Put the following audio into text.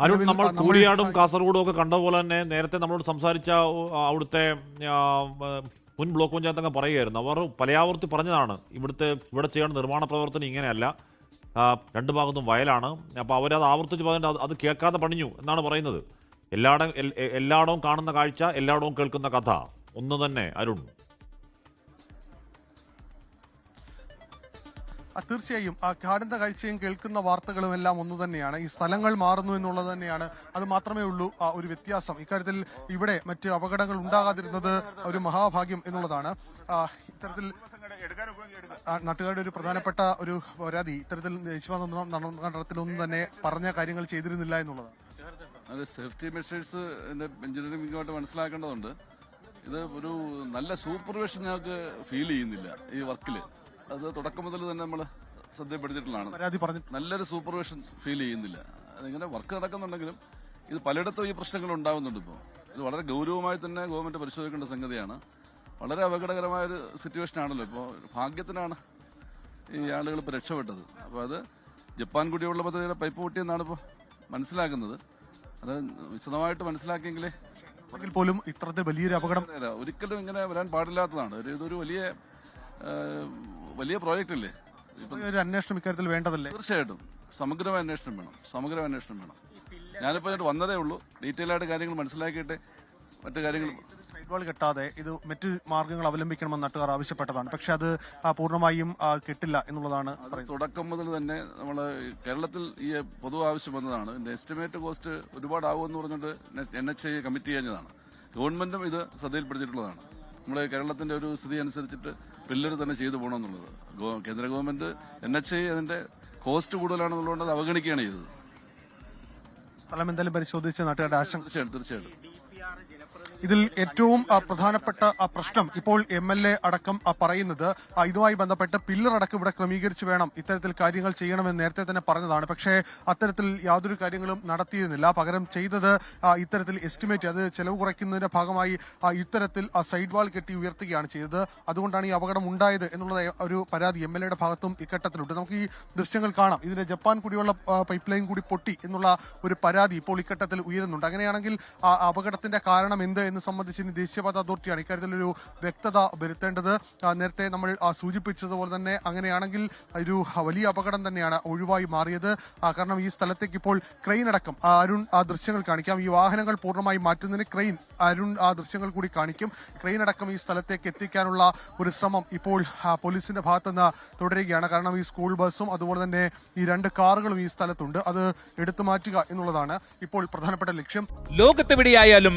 അരുൺ നമ്മൾ കൂടിയാടും കാസർഗോഡും ഒക്കെ കണ്ട പോലെ തന്നെ നേരത്തെ നമ്മളോട് സംസാരിച്ച അവിടുത്തെ മുൻ ബ്ലോക്ക് പഞ്ചായത്ത് അംഗം പറയുകയായിരുന്നു. അവർ പലയാവർത്തി പറഞ്ഞതാണ് ഇവിടുത്തെ ഇവിടെ ചെയ്യേണ്ട നിർമ്മാണ പ്രവർത്തനം ഇങ്ങനെയല്ല. രണ്ട് ഭാഗത്തും വയലാണ്. അപ്പോൾ അവരത് ആവർത്തിച്ച് പറഞ്ഞിട്ട് അത് അത് കേൾക്കാതെ പണിഞ്ഞു എന്നാണ് പറയുന്നത്. എല്ലായിടം എല്ലായിടവും കാണുന്ന കാഴ്ച എല്ലായിടവും കേൾക്കുന്ന കഥ. ഒന്ന് തന്നെ അരുൺ. തീർച്ചയായും ആ കാടിന്റെ കാഴ്ചയും കേൾക്കുന്ന വാർത്തകളും എല്ലാം ഒന്ന് തന്നെയാണ്. ഈ സ്ഥലങ്ങൾ മാറുന്നു എന്നുള്ളത് തന്നെയാണ്. അത് മാത്രമേ ഉള്ളൂ ആ, ഒരു വ്യത്യാസം. ഇക്കാര്യത്തിൽ ഇവിടെ മറ്റ് അപകടങ്ങൾ ഉണ്ടാകാതിരുന്നത് ഒരു മഹാഭാഗ്യം എന്നുള്ളതാണ്. ഇത്തരത്തിൽ നാട്ടുകാരുടെ ഒരു പ്രധാനപ്പെട്ട ഒരു പരാതി. ഇത്തരത്തിൽ നടത്തിലൊന്നും തന്നെ പറഞ്ഞ കാര്യങ്ങൾ ചെയ്തിരുന്നില്ല എന്നുള്ളതാണ് അത് സേഫ്റ്റി മെഷേഴ്സ് എഞ്ചിനീയറിംഗ് മനസ്സിലാക്കേണ്ടതുണ്ട്. ഇത് ഒരു നല്ല സൂപ്പർവിഷൻ ഞങ്ങൾക്ക് ഫീൽ ചെയ്യുന്നില്ല ഈ വർക്കിൽ അത് തുടക്കം മുതൽ തന്നെ നമ്മൾ ശ്രദ്ധപ്പെടുത്തിയിട്ടുള്ളതാണ് നല്ലൊരു സൂപ്പർവിഷൻ ഫീൽ ചെയ്യുന്നില്ല. അതിങ്ങനെ വർക്ക് നടക്കുന്നുണ്ടെങ്കിലും ഇത് പലയിടത്തും ഈ പ്രശ്നങ്ങൾ ഉണ്ടാകുന്നുണ്ട് ഇപ്പോൾ ഇത് വളരെ ഗൗരവമായി തന്നെ ഗവൺമെന്റ് പരിശോധിക്കേണ്ട സംഗതിയാണ്. വളരെ അപകടകരമായ ഒരു സിറ്റുവേഷൻ ആണല്ലോ ഇപ്പോൾ ഭാഗ്യത്തിനാണ് ഈ ആളുകൾ ഇപ്പോൾ രക്ഷപ്പെട്ടത്. അപ്പോൾ അത് ജപ്പാൻ കുടിവെള്ള പദ്ധതിയുടെ പൈപ്പ് പൊട്ടിയെന്നാണ് ഇപ്പോൾ മനസ്സിലാക്കുന്നത്. അത് വിശദമായിട്ട് മനസ്സിലാക്കിയെങ്കിലേ പോലും ഇത്തരത്തിൽ വലിയൊരു അപകടം ഒരിക്കലും ഇങ്ങനെ വരാൻ പാടില്ലാത്തതാണ്. ഒരു ഇതൊരു വലിയ വലിയ പ്രോജക്റ്റ് അല്ലേ ഒരു അന്വേഷണം ഇക്കാര്യത്തിൽ വേണ്ടതല്ലേ? തീർച്ചയായിട്ടും. സമഗ്രമായ അന്വേഷണം വേണം. സമഗ്രമായ അന്വേഷണം വേണം. ഞാനിപ്പോൾ ഇങ്ങോട്ട് വന്നതേ ഉള്ളൂ. ഡീറ്റെയിൽ ആയിട്ട് കാര്യങ്ങൾ മനസ്സിലാക്കിയിട്ട് മറ്റു കാര്യങ്ങൾ വാൾ കെട്ടാതെ ഇത് മറ്റു മാർഗങ്ങൾ അവലംബിക്കണമെന്ന് നാട്ടുകാർ ആവശ്യപ്പെട്ടതാണ്. പക്ഷെ അത് പൂർണമായും കിട്ടില്ല എന്നുള്ളതാണ് തുടക്കം മുതൽ തന്നെ നമ്മൾ കേരളത്തിൽ ഈ പൊതു ആവശ്യം വന്നതാണ്. എസ്റ്റിമേറ്റ് കോസ്റ്റ് ഒരുപാടാവുമെന്ന് പറഞ്ഞുകൊണ്ട് എൻ എച്ച് ഐ കമ്മിറ്റ് ചെയ്യുന്നതാണ് ഗവൺമെന്റും ഇത് ശ്രദ്ധയിൽപ്പെടുത്തിയിട്ടുള്ളതാണ്. നമ്മുടെ കേരളത്തിന്റെ ഒരു സ്ഥിതി അനുസരിച്ചിട്ട് പില്ലർ തന്നെ ചെയ്തു പോകണമെന്നുള്ളത്. എന്നുള്ളത് കേന്ദ്ര ഗവൺമെന്റ് എൻ എച്ച് ഐ അതിന്റെ കോസ്റ്റ് കൂടുതലാണെന്നുള്ളതുകൊണ്ട് അത് അവഗണിക്കുകയാണ് ചെയ്തത്. സ്ഥലം എന്തായാലും പരിശോധിച്ച് നാട്ടുകാരുടെ ആശങ്ക തീർച്ചയായിട്ടും. ഇതിൽ ഏറ്റവും പ്രധാനപ്പെട്ട പ്രശ്നം ഇപ്പോൾ എം എൽ എ അടക്കം പറയുന്നത് ഇതുമായി ബന്ധപ്പെട്ട് പില്ലർ അടക്കം ഇവിടെ ക്രമീകരിച്ച് വേണം ഇത്തരത്തിൽ കാര്യങ്ങൾ ചെയ്യണമെന്ന് നേരത്തെ തന്നെ പറഞ്ഞതാണ്. പക്ഷേ അത്തരത്തിൽ യാതൊരു കാര്യങ്ങളും നടത്തിയിരുന്നില്ല. പകരം ചെയ്തത് ഇത്തരത്തിൽ എസ്റ്റിമേറ്റ് അത് ചെലവ് കുറയ്ക്കുന്നതിന്റെ ഭാഗമായി ഇത്തരത്തിൽ സൈഡ് വാൾ കെട്ടി ഉയർത്തുകയാണ് ചെയ്തത്. അതുകൊണ്ടാണ് ഈ അപകടം ഉണ്ടായത് എന്നുള്ള ഒരു പരാതി എം എൽ എയുടെ ഭാഗത്തും ഇക്കട്ടത്തിലുണ്ട്. നമുക്ക് ഈ ദൃശ്യങ്ങൾ കാണാം. ഇതിന്റെ ജപ്പാൻ കൂടിയുള്ള പൈപ്പ് ലൈൻ കൂടി പൊട്ടി എന്നുള്ള ഒരു പരാതി ഇപ്പോൾ ഇക്കട്ടത്തിൽ ഉയരുന്നുണ്ട്. അങ്ങനെയാണെങ്കിൽ അപകടത്തിന്റെ കാരണം എന്ത് എന്ന് സംബന്ധിച്ച് ഇനി ദേശീയപാത അതോറിറ്റിയാണ് ഇക്കാര്യത്തിൽ ഒരു വ്യക്തത വരുത്തേണ്ടത്. നേരത്തെ നമ്മൾ സൂചിപ്പിച്ചതുപോലെ തന്നെ അങ്ങനെയാണെങ്കിൽ ഒരു വലിയ അപകടം തന്നെയാണ് ഒഴിവായി മാറിയത്. കാരണം ഈ സ്ഥലത്തേക്ക് ഇപ്പോൾ ക്രെയിൻ അടക്കം അരുൺ ആ ദൃശ്യങ്ങൾ കാണിക്കാം. ഈ വാഹനങ്ങൾ പൂർണമായി മാറ്റുന്നതിന് ക്രെയിൻ അരുൺ ആ ദൃശ്യങ്ങൾ കൂടി കാണിക്കും. ക്രെയിൻ അടക്കം ഈ സ്ഥലത്തേക്ക് എത്തിക്കാനുള്ള ഒരു ശ്രമം ഇപ്പോൾ പോലീസിന്റെ ഭാഗത്തുനിന്ന് തുടരുകയാണ്. കാരണം ഈ സ്കൂൾ ബസ്സും അതുപോലെ തന്നെ ഈ രണ്ട് കാറുകളും ഈ സ്ഥലത്തുണ്ട്. അത് എടുത്തു മാറ്റുക എന്നുള്ളതാണ് ഇപ്പോൾ പ്രധാനപ്പെട്ട ലക്ഷ്യം. ലോകത്തെവിടെയായാലും